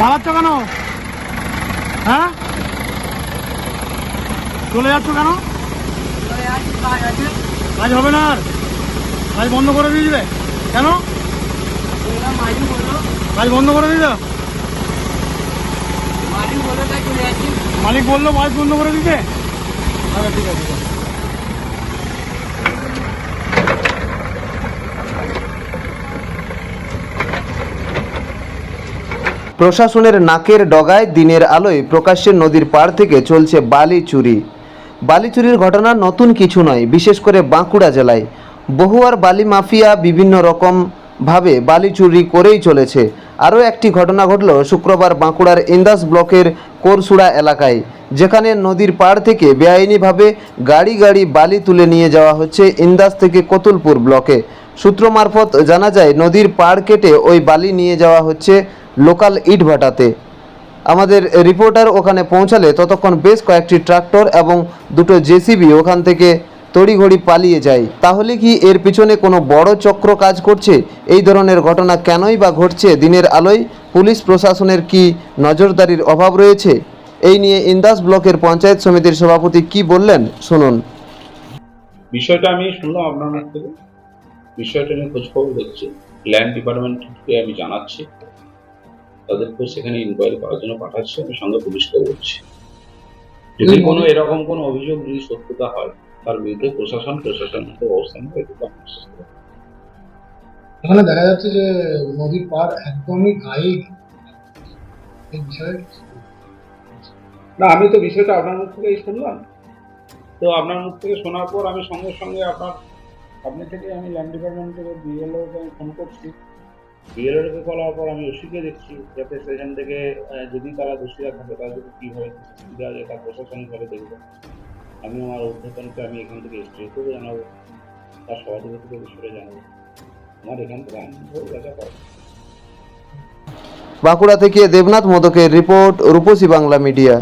পালাচ্ছ কেন? হ্যাঁ? চলে যাচ্ছ কেন? কাজ হবে না আর। কাজ বন্ধ করে দিয়ে দিবে। কেন? কাজ বন্ধ করে দিবে মালিক বলল, কাজ বন্ধ করে দিতে। আচ্ছা ঠিক আছে ঠিক আছে। প্রশাসনের নাকের ডগায় দিনের আলোয় প্রকাশ্যে নদীর পাড় থেকে চলছে বালি চুরি। বালি চুরির ঘটনা নতুন কিছু নয়, বিশেষ করে বাঁকুড়া জেলায়। বহুয়ার বালি মাফিয়া বিভিন্ন রকম ভাবে বালি চুরি করেই চলেছে। আরও একটি ঘটনা ঘটল শুক্রবার বাঁকুড়ার ইন্দাস ব্লকের কোরসুড়া এলাকায়, যেখানে নদীর পাড় থেকে বেআইনিভাবে গাড়ি গাড়ি বালি তুলে নিয়ে যাওয়া হচ্ছে ইন্দাস থেকে কতুলপুর ব্লকে। সূত্র মারফত জানা যায়, নদীর পাড় কেটে ওই বালি নিয়ে যাওয়া হচ্ছে লোকাল ইটভাটাতে। আমাদের রিপোর্টার ওখানে পৌঁছালে ততক্ষণ বেশ কয়েকটি ট্রাক্টর এবং দুটো জেসিবি ওখান থেকে তড়িঘড়ি পালিয়ে যায়। তাহলে কি এর পিছনে কোনো বড় চক্র কাজ করছে? এই ধরনের ঘটনা কেনই বা ঘটছে? দিনের আলোয় পুলিশ প্রশাসনের কি নজরদারির অভাব রয়েছে? এই নিয়ে ইন্দাস ব্লকের পঞ্চায়েত সমিতির সভাপতি কি বললেন? শুনুন। বিষয়টা আমি শুনলাম আপনার থেকে। বিষয়টা নিয়ে খোঁজখবর হচ্ছে ল্যান্ড ডিপার্টমেন্টকে আমি জানাচ্ছি। তাদেরকেও সেখানে ইনকোয়ারি করার জন্য পাঠাচ্ছি। আমি সঙ্গে পুলিশকেও বলছি। যদি কোনো এরকম কোনো অভিযোগ যদি সত্যতা হয় তার বিরুদ্ধে প্রশাসন প্রশাসন অবস্থান নেবে। এখানে দেখা যাচ্ছে যে নদীর পার একদমই গায়ে না আমি তো বিষয়টা আপনার মুখ থেকেই শুনলাম। তো আপনার মুখ থেকে শোনার পর আমি সঙ্গে সঙ্গে আপনার আপনি থেকে আমি ল্যান্ড ডিপার্টমেন্টের বিএলওকে আমি ফোন করছি। বিএলওকে করার পর আমি ওসিকে দেখছি যাতে সেখান থেকে যদি তারা দোষীরা থাকে তারা যদি কীভাবে দেওয়া যায় তার প্রশাসনিকভাবে দেখব। আমি আমার উদ্বোধনকে আমি এখান থেকে স্টেটও জানাব তার সভাধিপতিকে বিষয়ে জানাব। আমার এখান থেকে আইন দেখা পাবো বাঁকুড়া থেকে দেবনাথ মোদকের রিপোর্ট রূপসী বাংলা মিডিয়া।